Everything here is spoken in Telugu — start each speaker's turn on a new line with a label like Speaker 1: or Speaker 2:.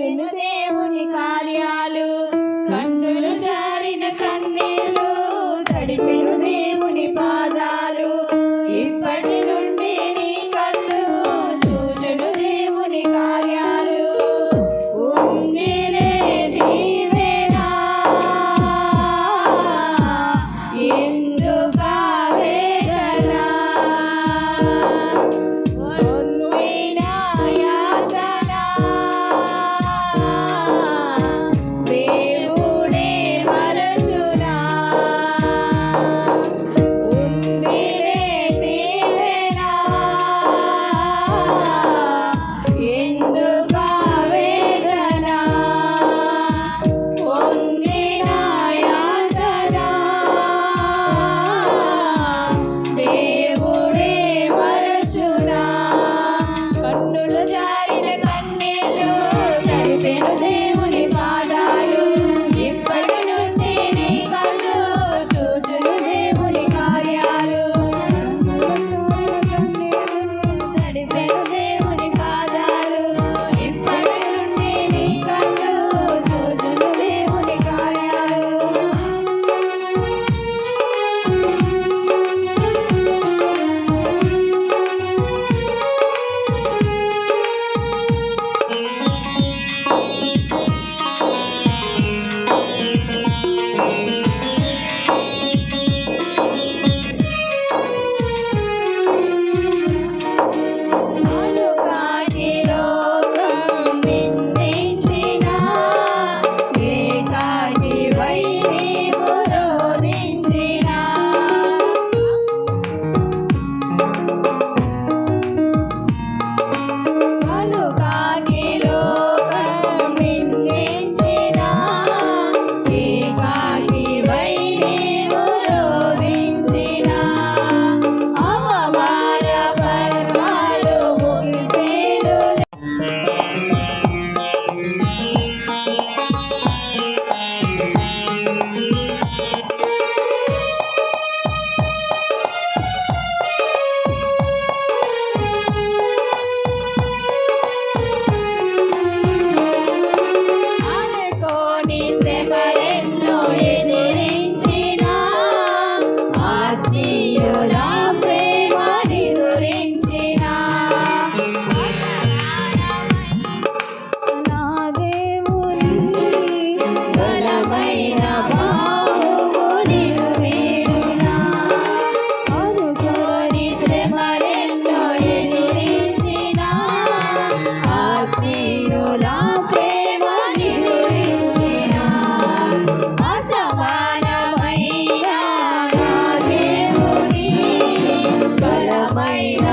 Speaker 1: చూచును దేవుని కార్యాలు. కన్నులు జారిన కన్నే 哎